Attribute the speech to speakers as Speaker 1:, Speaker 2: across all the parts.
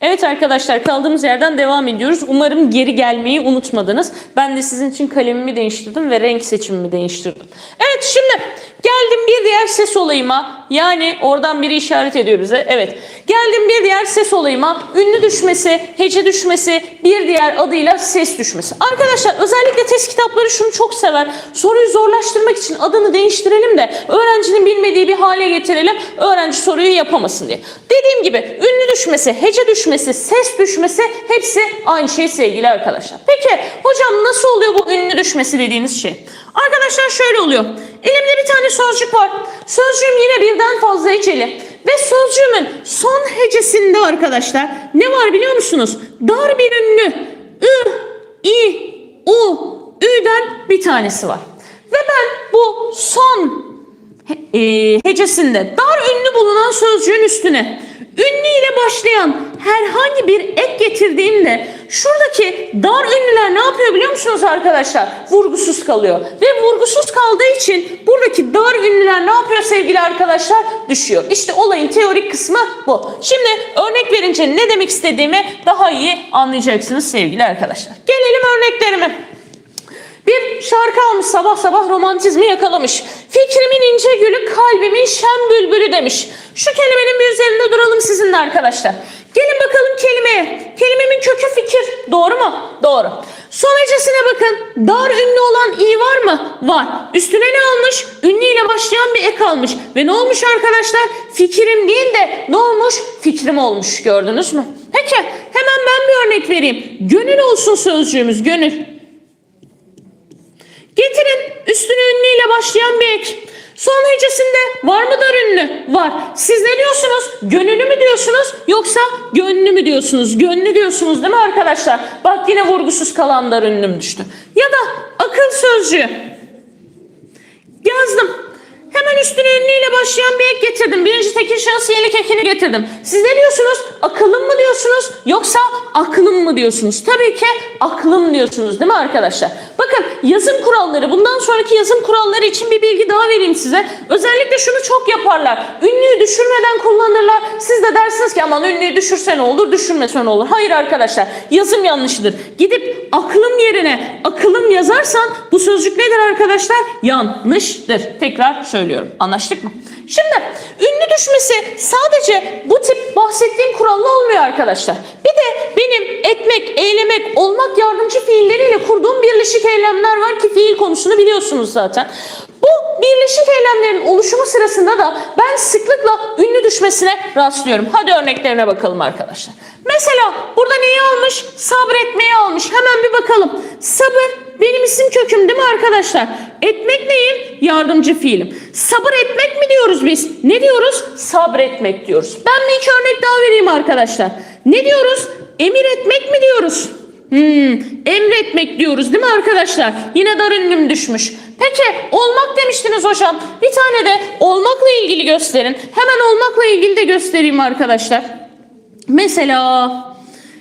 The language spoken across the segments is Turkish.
Speaker 1: Evet arkadaşlar kaldığımız yerden devam ediyoruz. Umarım geri gelmeyi unutmadınız. Ben de sizin için kalemimi değiştirdim ve renk seçimimi değiştirdim. Evet şimdi geldim bir diğer ses olayıma. Yani oradan biri işaret ediyor bize. Evet. Geldim bir diğer ses olayıma. Ünlü düşmesi, hece düşmesi, bir diğer adıyla ses düşmesi. Arkadaşlar özellikle test kitapları şunu çok sever. Soruyu zorlaştırmak için adını değiştirelim de öğrencinin bilmediği bir hale getirelim. Öğrenci soruyu yapamasın diye. Dediğim gibi ünlü düşmesi, hece düşmesi, ses düşmesi hepsi aynı şey sevgili arkadaşlar. Peki hocam nasıl oluyor bu ünlü düşmesi dediğiniz şey? Arkadaşlar şöyle oluyor. Elimde bir tane sözcük var. Sözcüğüm yine birden fazla heceli. Ve sözcüğümün son hecesinde arkadaşlar ne var biliyor musunuz? Dar bir ünlü. Ü, i, u, ü'den bir tanesi var. Ve ben bu son e, hecesinde dar ünlü bulunan sözcüğün üstüne ünlü ile başlayan herhangi bir ek getirdiğimde şuradaki dar ünlüler ne yapıyor biliyor musunuz arkadaşlar? Vurgusuz kalıyor. Ve vurgusuz kaldığı için buradaki dar ünlüler ne yapıyor sevgili arkadaşlar? Düşüyor. İşte olayın teorik kısmı bu. Şimdi örnek verince ne demek istediğimi daha iyi anlayacaksınız sevgili arkadaşlar. Gelelim örneklerime. Bir şarkı almış sabah sabah romantizmi yakalamış. Fikrimin ince gülü kalbimin şen bülbülü demiş. Şu kelimenin bir üzerinde duralım sizinle arkadaşlar. Gelin bakalım kelimeye. Kelimemin kökü fikir. Doğru mu? Doğru. Son hecesine bakın. Dar ünlü olan i var mı? Var. Üstüne ne almış? Ünlü ile başlayan bir ek almış. Ve ne olmuş arkadaşlar? Fikrim değil de ne olmuş? Fikrim olmuş. Gördünüz mü? Peki hemen ben bir örnek vereyim. Gönül olsun sözcüğümüz. Gönül. Getirin üstüne ünlüyle başlayan bir ek. Son hecesinde var mıdır ünlü? Var. Siz ne diyorsunuz? Gönüllü mü diyorsunuz yoksa gönlü mü diyorsunuz? Gönlü diyorsunuz değil mi arkadaşlar? Bak yine vurgusuz kalanlar ünlüm düştü. Ya da akıl sözcüğü. Yazdım. Hemen üstüne ünlüyle başlayan bir ek getirdim. Birinci tekil şahıs iyilik ekini getirdim. Siz ne diyorsunuz? Akılım mı diyorsunuz yoksa aklım mı diyorsunuz? Tabii ki aklım diyorsunuz değil mi arkadaşlar? Bakın yazım kuralları bundan sonraki yazım kuralları için bir bilgi daha vereyim size. Özellikle şunu çok yaparlar. Ünlüyü düşürmeden kullanırlar. Siz de dersiniz ki aman ünlüyü düşürse ne olur düşürmese ne olur. Hayır arkadaşlar yazım yanlışıdır. Gidip aklım yerine akılım yazarsan bu sözcük nedir arkadaşlar? Yanlıştır. Tekrar söylüyorum. Anlaştık mı? Şimdi ünlü düşmesi sadece bu tip bahsettiğim kuralla olmuyor arkadaşlar. Bir de benim etmek, eylemek, olmak yardımcı fiilleriyle kurduğum birleşik eylemler var ki fiil konusunu biliyorsunuz zaten. Bu birleşik eylemlerin oluşumu sırasında da ben sıklıkla ünlü düşmesine rastlıyorum. Hadi örneklerine bakalım arkadaşlar. Mesela burada neyi almış? Sabretmeyi almış. Hemen bir bakalım. Sabır benim isim köküm değil mi arkadaşlar? Etmek neyim? Yardımcı fiilim. Sabır etmek mi diyoruz biz? Ne diyoruz? Sabretmek diyoruz. Ben bir iki örnek daha vereyim arkadaşlar. Ne diyoruz? Emir etmek mi diyoruz? Hmm, emretmek diyoruz değil mi arkadaşlar? Yine dar ünlüm düşmüş. Peki olmak demiştiniz hocam. Bir tane de olmakla ilgili gösterin. Hemen olmakla ilgili de göstereyim arkadaşlar. Mesela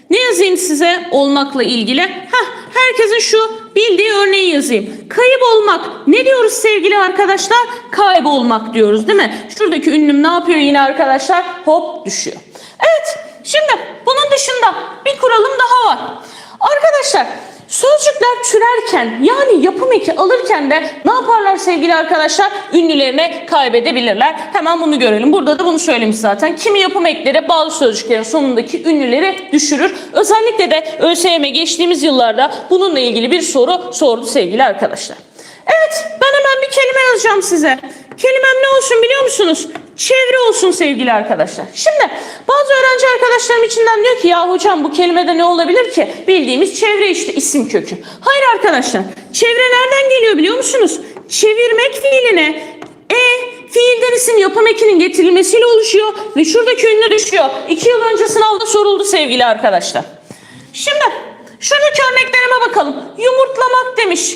Speaker 1: ne yazayım size olmakla ilgili? Heh, herkesin şu bildiği örneği yazayım. Kayıp olmak. Ne diyoruz sevgili arkadaşlar? Kaybolmak diyoruz değil mi? Şuradaki ünlüm ne yapıyor yine arkadaşlar? Hop düşüyor. Evet şimdi bunun dışında bir kuralım daha var. Arkadaşlar Sözcükler türerken yani yapım eki alırken de ne yaparlar sevgili arkadaşlar? Ünlülerini kaybedebilirler. Hemen bunu görelim. Burada da bunu söylemiş zaten. Kimi yapım ekleri bazı sözcüklerin sonundaki ünlüleri düşürür. Özellikle de ÖSYM geçtiğimiz yıllarda bununla ilgili bir soru sordu sevgili arkadaşlar. Evet ben hemen bir kelime yazacağım size. Kelimem ne olsun biliyor musunuz? Çevre olsun sevgili arkadaşlar. Şimdi bazı öğrenci arkadaşlarım içinden diyor ki ya hocam bu kelimede ne olabilir ki? Bildiğimiz çevre işte isim kökü. Hayır arkadaşlar. Çevre nereden geliyor biliyor musunuz? Çevirmek fiiline e fiilden isim yapım ekinin getirilmesiyle oluşuyor ve şuradaki ünlü düşüyor. İki yıl önce sınavda soruldu sevgili arkadaşlar. Şimdi şuradaki örneklerime bakalım. Yumurtlamak demiş.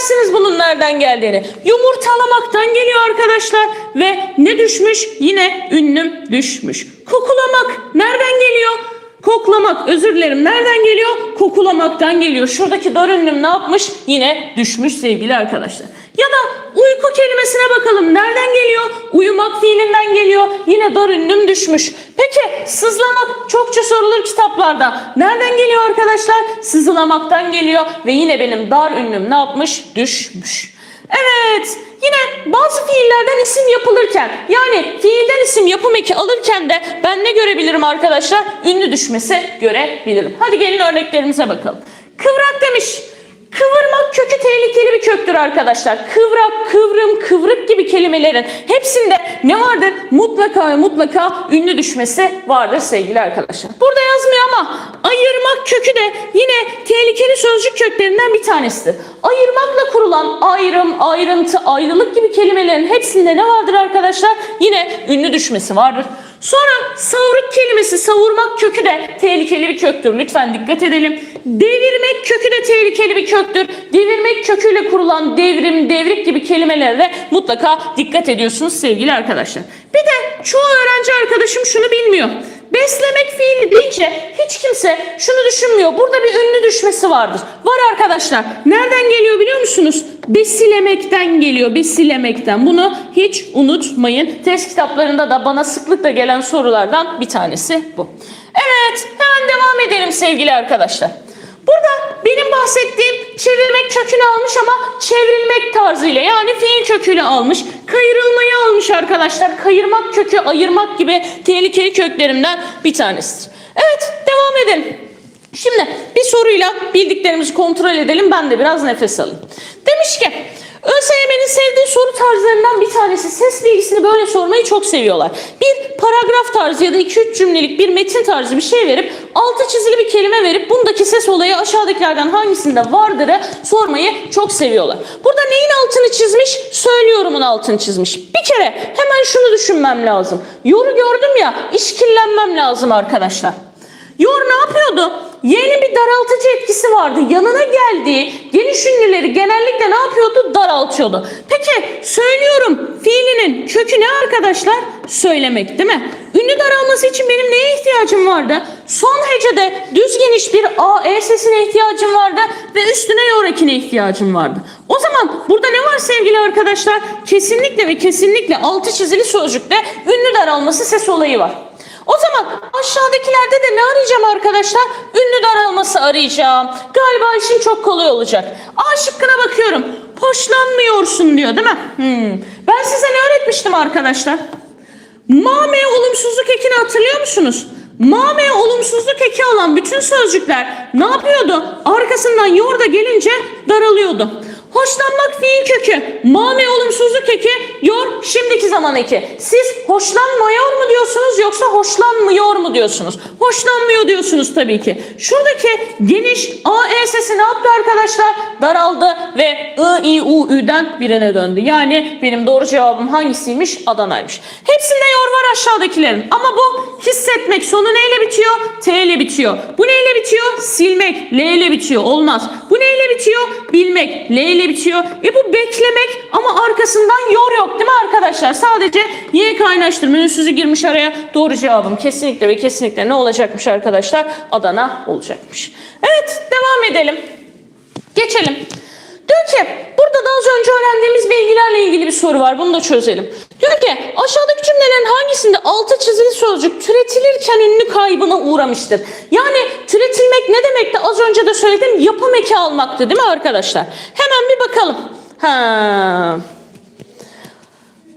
Speaker 1: Çoğunuz bilmezsiniz bunun nereden geldiğini. Yumurtalamaktan geliyor arkadaşlar. Ve ne düşmüş? Yine ünlüm düşmüş. Kokulamak nereden geliyor? Koklamak özür dilerim. Nereden geliyor? Kokulamaktan geliyor. Şuradaki dar ünlüm ne yapmış? Yine düşmüş sevgili arkadaşlar. Ya da uyku kelimesine bakalım. Nereden geliyor? Uyumak fiilinden geliyor. Yine dar ünlüm düşmüş. Peki sızlamak çokça sorulur kitaplarda. Nereden geliyor arkadaşlar? Sızlamaktan geliyor ve yine benim dar ünlüm ne yapmış? Düşmüş. Evet, yine bazı fiillerden isim yapılırken yani fiilden isim yapım eki alırken de ben ne görebilirim arkadaşlar? Ünlü düşmesi görebilirim. Hadi gelin örneklerimize bakalım. Kıvrak demiş. Kıvırmak kökü tehlikeli bir köktür arkadaşlar. Kıvrak, kıvrım, kıvrık gibi kelimelerin hepsinde ne vardır? Mutlaka ve mutlaka ünlü düşmesi vardır sevgili arkadaşlar. Burada yazmıyor ama ayırmak kökü de yine tehlikeli sözcük köklerinden bir tanesidir. Ayırmakla kurulan ayrım, ayrıntı, ayrılık gibi kelimelerin hepsinde ne vardır arkadaşlar? Yine ünlü düşmesi vardır. Sonra savruk kelimesi savurmak kökü de tehlikeli bir köktür. Lütfen dikkat edelim. Devirmek kökü de tehlikeli bir köktür. Devirmek köküyle kurulan devrim, devrik gibi kelimelere mutlaka dikkat ediyorsunuz sevgili arkadaşlar. Bir de çoğu öğrenci arkadaşım şunu bilmiyor. Beslemek fiili deyince hiç kimse şunu düşünmüyor. Burada bir ünlü düşmesi vardır. Var arkadaşlar. Nereden geliyor biliyor musunuz? Besilemekten geliyor. Besilemekten. Bunu hiç unutmayın. Test kitaplarında da bana sıklıkla gelen sorulardan bir tanesi bu. Evet, hemen devam edelim sevgili arkadaşlar. Burada benim bahsettiğim çevirmek kökünü almış ama çevrilmek tarzıyla yani fiil köküyle almış. Kayırılmayı almış arkadaşlar. Kayırmak kökü, ayırmak gibi tehlikeli köklerimden bir tanesidir. Evet, devam edelim. Şimdi bir soruyla bildiklerimizi kontrol edelim. Ben de biraz nefes alayım. ÖSYM'nin sevdiği soru tarzlarından bir tanesi ses bilgisini böyle sormayı çok seviyorlar. Bir paragraf tarzı ya da 2-3 cümlelik bir metin tarzı bir şey verip altı çizili bir kelime verip bundaki ses olayı aşağıdakilerden hangisinde vardırı sormayı çok seviyorlar. Burada neyin altını çizmiş? Söylüyorumun altını çizmiş. Bir kere hemen şunu düşünmem lazım. Yoru gördüm ya işkillenmem lazım arkadaşlar. Yor ne yapıyordu? Y'nin bir daraltıcı etkisi vardı. Yanına geldiği geniş ünlüleri genellikle ne yapıyordu? Daraltıyordu. Peki söylüyorum fiilinin kökü ne arkadaşlar? Söylemek değil mi? Ünlü daralması için benim neye ihtiyacım vardı? Son hecede düz geniş bir A, E sesine ihtiyacım vardı ve üstüne yor ekine ihtiyacım vardı. O zaman burada ne var sevgili arkadaşlar? Kesinlikle ve kesinlikle altı çizili sözcükte ünlü daralması ses olayı var. O zaman aşağıdakilerde de ne arayacağım arkadaşlar? Ünlü daralması arayacağım. Galiba işin çok kolay olacak. A şıkkına bakıyorum. Hoşlanmıyorsun diyor değil mi? Hmm. Ben size ne öğretmiştim arkadaşlar? Mame olumsuzluk ekini hatırlıyor musunuz? Mame olumsuzluk eki alan bütün sözcükler ne yapıyordu? Arkasından yorda gelince daralıyordu. Hoşlanmak fiil kökü. Mame olumsuzluk eki, yor şimdiki zaman eki. Siz hoşlanmıyor mu diyorsunuz yoksa hoşlanmıyor mu diyorsunuz? Hoşlanmıyor diyorsunuz tabii ki. Şuradaki geniş A, E sesi ne yaptı arkadaşlar? Daraldı ve I, I, U, Ü'den birine döndü. Yani benim doğru cevabım hangisiymiş? Adana'ymış. Hepsinde yor var aşağıdakilerin. Ama bu hissetmek sonu neyle bitiyor? T ile bitiyor. Bu neyle bitiyor? Silmek. L ile bitiyor. Olmaz. Bu neyle bitiyor? Bilmek. L ile bitiyor. E bu beklemek ama arkasından yor yok değil mi arkadaşlar? Sadece Y kaynaştırma ünsüzü girmiş araya. Doğru cevabım kesinlikle ve kesinlikle ne olacakmış arkadaşlar? Adana olacakmış. Evet devam edelim. Geçelim. Diyor ki burada da az önce öğrendiğimiz bilgilerle ilgili bir soru var. Bunu da çözelim. Diyor ki aşağıdaki cümlelerin hangisinde altı çizili sözcük türetilirken ünlü kaybına uğramıştır? Yani türetilmek ne demekti? Az önce de söyledim. Yapım eki almaktı değil mi arkadaşlar? Hemen bir bakalım. Ha.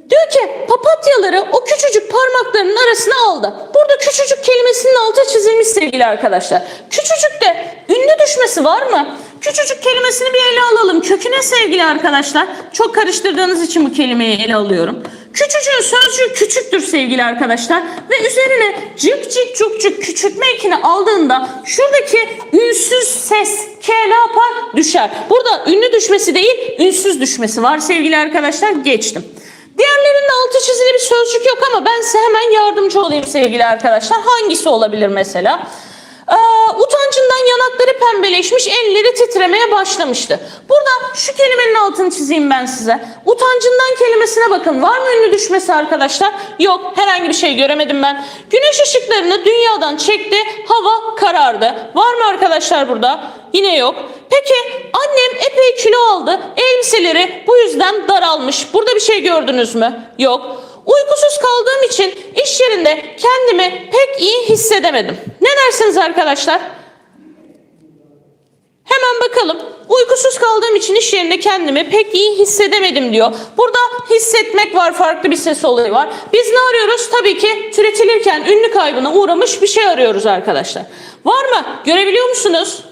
Speaker 1: Diyor ki papatyaları o küçücük parmaklarının arasına aldı. Burada küçücük kelimesinin altı çizilmiş sevgili arkadaşlar. Küçücük de ünlü düşmesi var mı? Küçücük kelimesini bir ele alalım. Köküne sevgili arkadaşlar. Çok karıştırdığınız için bu kelimeyi ele alıyorum. Küçücüğün sözcüğü küçüktür sevgili arkadaşlar. Ve üzerine cık cık cuk cuk küçültme ekini aldığında şuradaki ünsüz ses K ne yapar? Düşer. Burada ünlü düşmesi değil ünsüz düşmesi var sevgili arkadaşlar. Geçtim. Diğerlerinde altı çizili bir sözcük yok ama ben size hemen yardımcı olayım sevgili arkadaşlar. Hangisi olabilir mesela? Ee, utancından yanakları pembeleşmiş, elleri titremeye başlamıştı. Burada şu kelimenin altını çizeyim ben size. Utancından kelimesine bakın. Var mı ünlü düşmesi arkadaşlar? Yok. Herhangi bir şey göremedim ben. Güneş ışıklarını dünyadan çekti. Hava karardı. Var mı arkadaşlar burada? Yine yok. Peki epey kilo aldı. Elbiseleri bu yüzden daralmış. Burada bir şey gördünüz mü? Yok. Uykusuz kaldığım için iş yerinde kendimi pek iyi hissedemedim. Ne dersiniz arkadaşlar? Hemen bakalım. Uykusuz kaldığım için iş yerinde kendimi pek iyi hissedemedim diyor. Burada hissetmek var, farklı bir ses olayı var. Biz ne arıyoruz? Tabii ki türetilirken ünlü kaybına uğramış bir şey arıyoruz arkadaşlar. Var mı? Görebiliyor musunuz?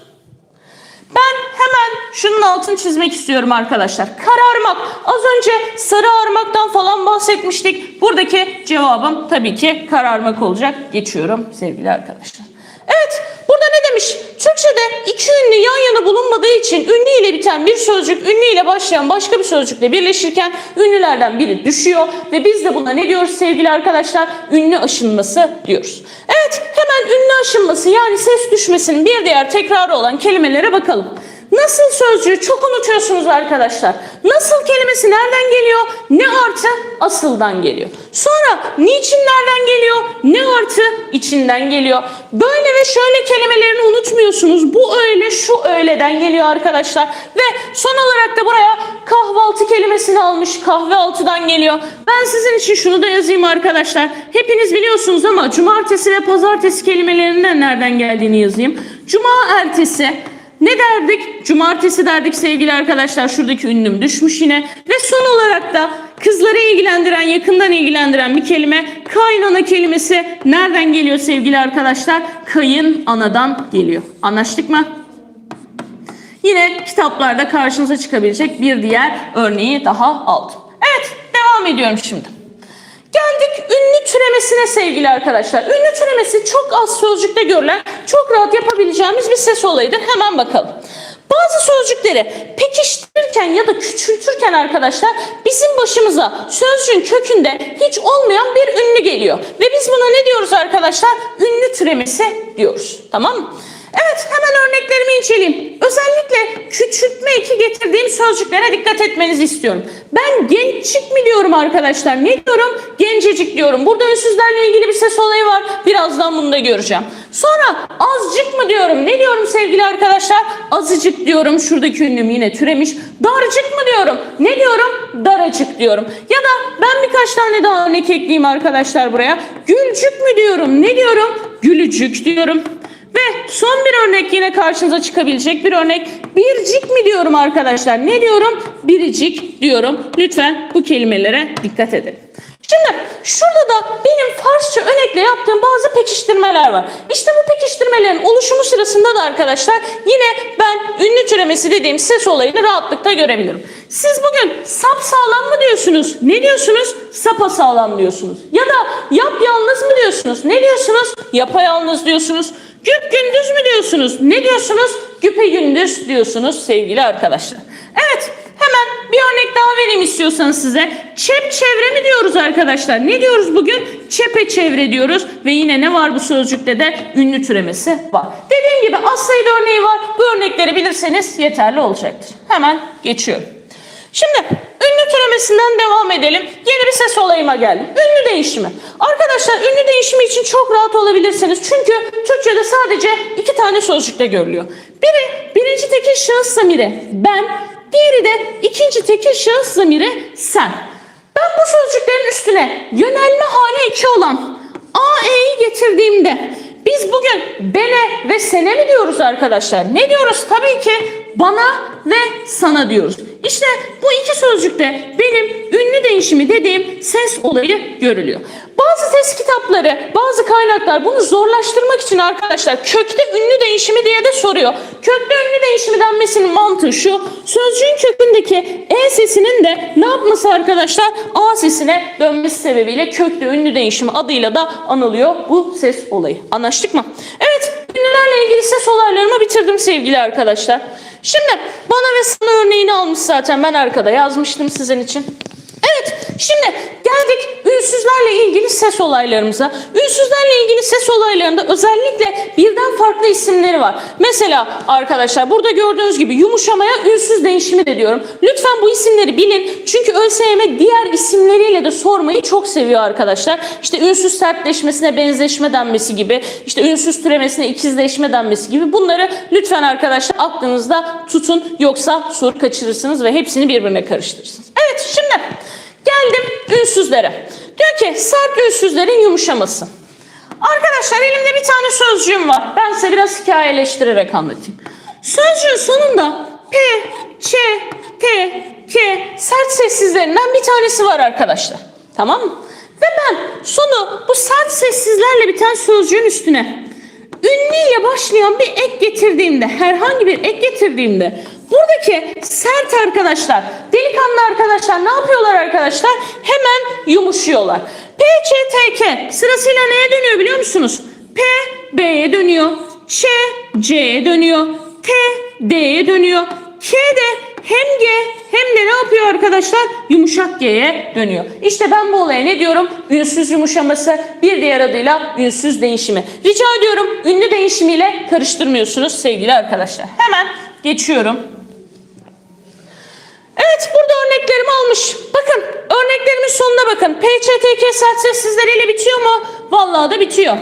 Speaker 1: Ben hemen şunun altını çizmek istiyorum arkadaşlar. Kararmak. Az önce sarı armaktan falan bahsetmiştik. Buradaki cevabım tabii ki kararmak olacak. Geçiyorum sevgili arkadaşlar. Evet, burada ne demiş? Türkçe'de iki ünlü yan yana bulunmadığı için ünlü ile biten bir sözcük ünlü ile başlayan başka bir sözcükle birleşirken ünlülerden biri düşüyor ve biz de buna ne diyoruz sevgili arkadaşlar? Ünlü aşınması diyoruz. Evet, hemen ünlü aşınması yani ses düşmesinin bir diğer tekrarı olan kelimelere bakalım. Nasıl sözcüğü çok unutuyorsunuz arkadaşlar. Nasıl kelimesi nereden geliyor? Ne artı asıldan geliyor. Sonra niçin nereden geliyor? Ne artı içinden geliyor. Böyle ve şöyle kelimelerini unutmuyorsunuz. Bu öyle şu öyleden geliyor arkadaşlar. Ve son olarak da buraya kahvaltı kelimesini almış. Kahve altıdan geliyor. Ben sizin için şunu da yazayım arkadaşlar. Hepiniz biliyorsunuz ama cumartesi ve pazartesi kelimelerinden nereden geldiğini yazayım. Cuma ertesi ne derdik? Cumartesi derdik sevgili arkadaşlar. Şuradaki ünlüm düşmüş yine. Ve son olarak da kızları ilgilendiren, yakından ilgilendiren bir kelime kaynana kelimesi nereden geliyor sevgili arkadaşlar? Kayın anadan geliyor. Anlaştık mı? Yine kitaplarda karşınıza çıkabilecek bir diğer örneği daha aldım. Evet, devam ediyorum şimdi. Geldik ünlü türemesine sevgili arkadaşlar. Ünlü türemesi çok az sözcükte görülen, çok rahat yapabileceğimiz bir ses olayıdır. Hemen bakalım. Bazı sözcükleri pekiştirirken ya da küçültürken arkadaşlar bizim başımıza sözcüğün kökünde hiç olmayan bir ünlü geliyor. Ve biz buna ne diyoruz arkadaşlar? Ünlü türemesi diyoruz. Tamam mı? Evet hemen örneklerimi inceleyeyim. Özellikle küçültme eki getirdiğim sözcüklere dikkat etmenizi istiyorum. Ben genççik mi diyorum arkadaşlar? Ne diyorum? Gencecik diyorum. Burada ünsüzlerle ilgili bir ses olayı var. Birazdan bunu da göreceğim. Sonra azıcık mı diyorum? Ne diyorum sevgili arkadaşlar? Azıcık diyorum. Şuradaki ünlüm yine türemiş. Darcık mı diyorum? Ne diyorum? Daracık diyorum. Ya da ben birkaç tane daha örnek ekleyeyim arkadaşlar buraya. Gülcük mü diyorum? Ne diyorum? Gülücük diyorum. Ve son bir örnek yine karşınıza çıkabilecek bir örnek. Bircik mi diyorum arkadaşlar? Ne diyorum? Biricik diyorum. Lütfen bu kelimelere dikkat edin. Şimdi şurada da benim Farsça örnekle yaptığım bazı pekiştirmeler var. İşte bu pekiştirmelerin oluşumu sırasında da arkadaşlar yine ben ünlü türemesi dediğim ses olayını rahatlıkla görebilirim. Siz bugün sap sağlam mı diyorsunuz? Ne diyorsunuz? Sapa sağlam diyorsunuz. Ya da yap yalnız mı diyorsunuz? Ne diyorsunuz? Yapayalnız diyorsunuz. Güp gündüz mü diyorsunuz? Ne diyorsunuz? Güpe gündüz diyorsunuz sevgili arkadaşlar. Evet hemen bir vereyim istiyorsanız size. Çep çevre mi diyoruz arkadaşlar? Ne diyoruz bugün? Çepe çevre diyoruz ve yine ne var bu sözcükte de ünlü türemesi var. Dediğim gibi az sayıda örneği var. Bu örnekleri bilirseniz yeterli olacaktır. Hemen geçiyorum. Şimdi ünlü türemesinden devam edelim. Yeni bir ses olayıma geldim. Ünlü değişimi. Arkadaşlar ünlü değişimi için çok rahat olabilirsiniz. Çünkü Türkçe'de sadece iki tane sözcükle görülüyor. Biri birinci tekil şahıs zamiri ben, diğeri de ikinci tekil şahıs zamiri sen. Ben bu sözcüklerin üstüne yönelme hali iki olan a, e'yi getirdiğimde biz bugün bene ve sene mi diyoruz arkadaşlar? Ne diyoruz? Tabii ki bana ve sana diyoruz. İşte bu iki sözcükte benim ünlü değişimi dediğim ses olayı görülüyor. Bazı ses kitapları, bazı kaynaklar bunu zorlaştırmak için arkadaşlar kökte ünlü değişimi diye de soruyor. Kökte ünlü değişimi denmesinin mantığı şu. Sözcüğün kökündeki E sesinin de ne yapması arkadaşlar? A sesine dönmesi sebebiyle kökte ünlü değişimi adıyla da anılıyor bu ses olayı. Anlaştık mı? Evet, ünlülerle ilgili ses olaylarımı bitirdim sevgili arkadaşlar. Şimdi bana ve sana örneğini almış zaten ben arkada yazmıştım sizin için. Evet şimdi geldik ünsüzlerle ilgili ses olaylarımıza. Ses olaylarında özellikle birden farklı isimleri var. Mesela arkadaşlar burada gördüğünüz gibi yumuşamaya ünsüz değişimi de diyorum. Lütfen bu isimleri bilin. Çünkü ÖSYM diğer isimleriyle de sormayı çok seviyor arkadaşlar. İşte ünsüz sertleşmesine benzeşme denmesi gibi, işte ünsüz türemesine ikizleşme denmesi gibi bunları lütfen arkadaşlar aklınızda tutun. Yoksa soru kaçırırsınız ve hepsini birbirine karıştırırsınız. Evet şimdi geldim ünsüzlere. Diyor ki sert ünsüzlerin yumuşaması. Arkadaşlar elimde bir tane sözcüğüm var. Ben size biraz hikayeleştirerek anlatayım. Sözcüğün sonunda P, Ç, T, K sert sessizlerinden bir tanesi var arkadaşlar. Tamam mı? Ve ben sonu bu sert sessizlerle biten sözcüğün üstüne ünlüyle başlayan bir ek getirdiğimde, herhangi bir ek getirdiğimde buradaki sert arkadaşlar, delikanlı arkadaşlar ne yapıyorlar arkadaşlar? Hemen yumuşuyorlar. P, sırasıyla neye dönüyor biliyor musunuz? P, B'ye dönüyor. Ç, C'ye dönüyor. T, D'ye dönüyor. K de hem G hem de ne yapıyor arkadaşlar? Yumuşak G'ye dönüyor. İşte ben bu olaya ne diyorum? Ünsüz yumuşaması bir diğer adıyla ünsüz değişimi. Rica ediyorum ünlü değişimiyle karıştırmıyorsunuz sevgili arkadaşlar. Hemen geçiyorum. Evet burada örneklerimi almış. Bakın örneklerimin sonuna bakın. PÇTK sert sessizleriyle bitiyor mu? Vallahi da bitiyor.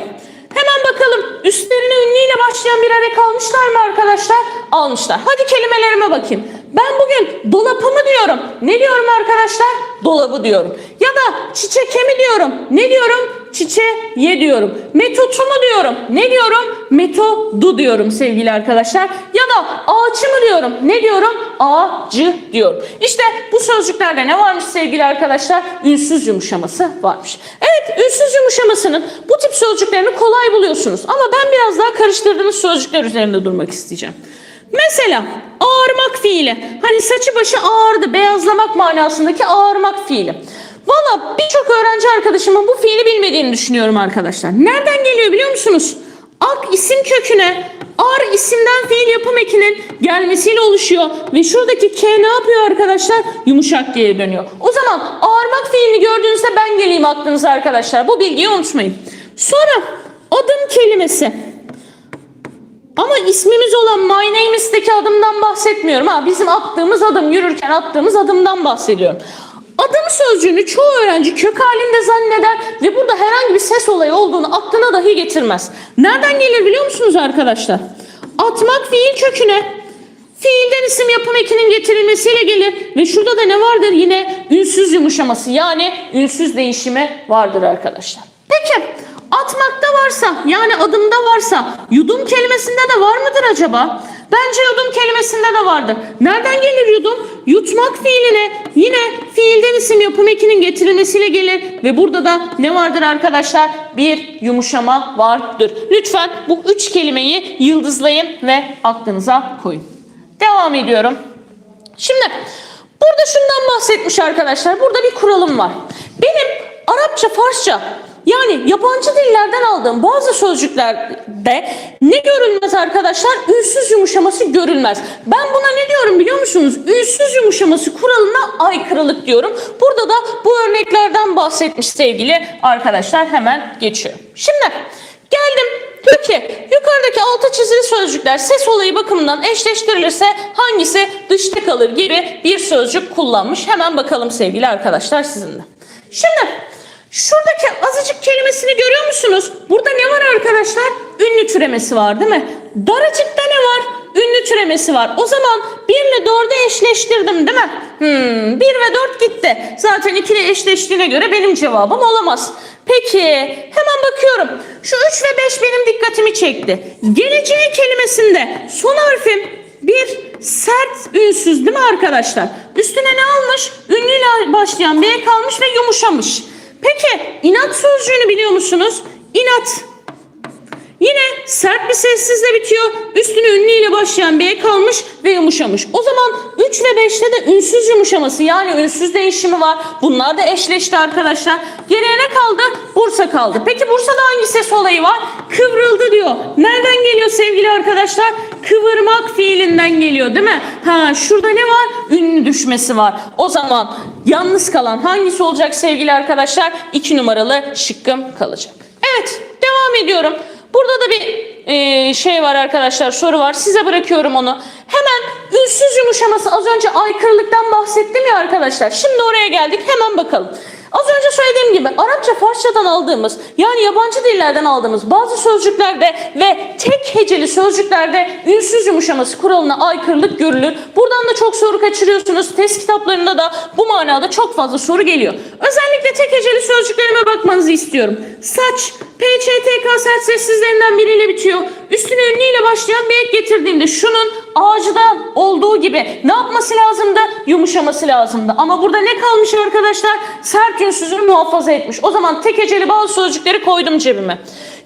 Speaker 1: Hemen bakalım üstlerine ünlüyle başlayan bir arek almışlar mı arkadaşlar? Almışlar. Hadi kelimelerime bakayım. Ben bugün dolapı mı diyorum? Ne diyorum arkadaşlar? Dolabı diyorum. Ya da çiçeke mi diyorum? Ne diyorum? Çiçeğe diyorum. Metotu mu diyorum? Ne diyorum? Metodu diyorum sevgili arkadaşlar. Ya da ağaçı mı diyorum? Ne diyorum? Ağacı diyorum. İşte bu sözcüklerde ne varmış sevgili arkadaşlar? Ünsüz yumuşaması varmış. Evet ünsüz yumuşamasının bu tip sözcüklerini kolay buluyorsunuz. Ama ben biraz daha karıştırdığınız sözcükler üzerinde durmak isteyeceğim. Mesela ağarmak fiili. Hani saçı başı ağardı, beyazlamak manasındaki ağarmak fiili. Valla birçok öğrenci arkadaşımın bu fiili bilmediğini düşünüyorum arkadaşlar. Nereden geliyor biliyor musunuz? Ak isim köküne ar isimden fiil yapım ekinin gelmesiyle oluşuyor. Ve şuradaki K ne yapıyor arkadaşlar? Yumuşak diye dönüyor. O zaman ağarmak fiilini gördüğünüzde ben geleyim aklınıza arkadaşlar. Bu bilgiyi unutmayın. Sonra adım kelimesi. Ama ismimiz olan My Name'isteki adımdan bahsetmiyorum. Ha, bizim attığımız adım, yürürken attığımız adımdan bahsediyorum. Adım sözcüğünü çoğu öğrenci kök halinde zanneder ve burada herhangi bir ses olayı olduğunu aklına dahi getirmez. Nereden gelir biliyor musunuz arkadaşlar? Atmak fiil köküne, Fiilden isim yapım ekinin getirilmesiyle gelir ve şurada da ne vardır yine ünsüz yumuşaması yani ünsüz değişimi vardır arkadaşlar. Peki atmakta varsa yani adımda varsa yudum kelimesinde de var mıdır acaba? Bence yudum kelimesinde de vardır. Nereden gelir yudum? Yutmak fiiline yine fiilden isim yapım ekinin getirilmesiyle gelir ve burada da ne vardır arkadaşlar? Bir yumuşama vardır. Lütfen bu üç kelimeyi yıldızlayın ve aklınıza koyun. Devam ediyorum. Şimdi burada şundan bahsetmiş arkadaşlar. Burada bir kuralım var. Benim Arapça, Farsça yani yabancı dillerden aldığım bazı sözcüklerde ne görülmez arkadaşlar? Ünsüz yumuşaması görülmez. Ben buna ne diyorum biliyor musunuz? Ünsüz yumuşaması kuralına aykırılık diyorum. Burada da bu örneklerden bahsetmiş sevgili arkadaşlar. Hemen geçiyorum. Şimdi geldim Peki yukarıdaki altı çizili sözcükler ses olayı bakımından eşleştirilirse hangisi dışta kalır gibi bir sözcük kullanmış. Hemen bakalım sevgili arkadaşlar sizinle. Şimdi şuradaki azıcık kelimesini görüyor musunuz? Burada ne var arkadaşlar? Ünlü türemesi var değil mi? Daracıkta ne var? Ünlü türemesi var. O zaman 1 ile 4'ü eşleştirdim değil mi? Hmm, 1 ve 4 gitti. Zaten 2 ile eşleştiğine göre benim cevabım olamaz. Peki hemen bakıyorum. Şu 3 ve 5 benim dikkatimi çekti. Geleceği kelimesinde son harfim bir sert ünsüz değil mi arkadaşlar? Üstüne ne almış? Ünlüyle başlayan B kalmış ve yumuşamış. Peki inat sözcüğünü biliyor musunuz? İnat Yine sert bir sessizle bitiyor. Üstüne ünlüyle başlayan B kalmış ve yumuşamış. O zaman 3 ve 5'te de ünsüz yumuşaması yani ünsüz değişimi var. Bunlar da eşleşti arkadaşlar. Geriye ne kaldı? Bursa kaldı. Peki Bursa'da hangi ses olayı var? Kıvrıldı diyor. Nereden geliyor sevgili arkadaşlar? Kıvırmak fiilinden geliyor değil mi? Ha şurada ne var? Ünlü düşmesi var. O zaman yalnız kalan hangisi olacak sevgili arkadaşlar? 2 numaralı şıkkım kalacak. Evet devam ediyorum. Burada da bir e, şey var arkadaşlar soru var. Size bırakıyorum onu. Hemen ünsüz yumuşaması az önce aykırılıktan bahsettim ya arkadaşlar. Şimdi oraya geldik hemen bakalım. Az önce söylediğim gibi Arapça, Farsçadan aldığımız yani yabancı dillerden aldığımız bazı sözcüklerde ve tek heceli sözcüklerde ünsüz yumuşaması kuralına aykırılık görülür. Buradan da çok soru kaçırıyorsunuz. Test kitaplarında da bu manada çok fazla soru geliyor. Özellikle tek heceli sözcüklerime bakmanızı istiyorum. Saç, PÇTK sert sessizlerinden biriyle bitiyor. Üstüne ünlüyle başlayan bir ek getirdiğimde şunun ağacıdan olduğu gibi ne yapması lazımdı? Yumuşaması lazımdı. Ama burada ne kalmış arkadaşlar? Sert ünsüzünü muhafaza etmiş. O zaman tek heceli bazı sözcükleri koydum cebime.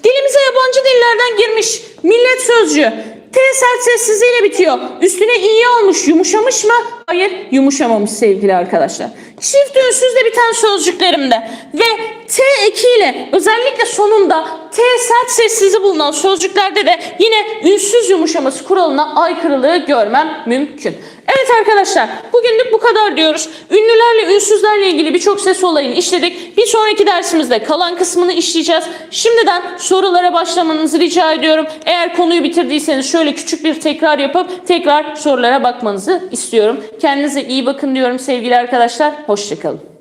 Speaker 1: Dilimize yabancı dillerden girmiş millet sözcüğü. T sert sessizliğiyle bitiyor. Üstüne iyi olmuş, yumuşamış mı? Hayır, yumuşamamış sevgili arkadaşlar. Çift ünsüzle biten sözcüklerimde ve T ekiyle özellikle sonunda T sert sessizi bulunan sözcüklerde de yine ünsüz yumuşaması kuralına aykırılığı görmem mümkün. Evet arkadaşlar bugünlük bu kadar diyoruz. Ünlülerle ünsüzlerle ilgili birçok ses olayını işledik. Bir sonraki dersimizde kalan kısmını işleyeceğiz. Şimdiden sorulara başlamanızı rica ediyorum. Eğer konuyu bitirdiyseniz şöyle küçük bir tekrar yapıp tekrar sorulara bakmanızı istiyorum. Kendinize iyi bakın diyorum sevgili arkadaşlar. Hoşçakalın.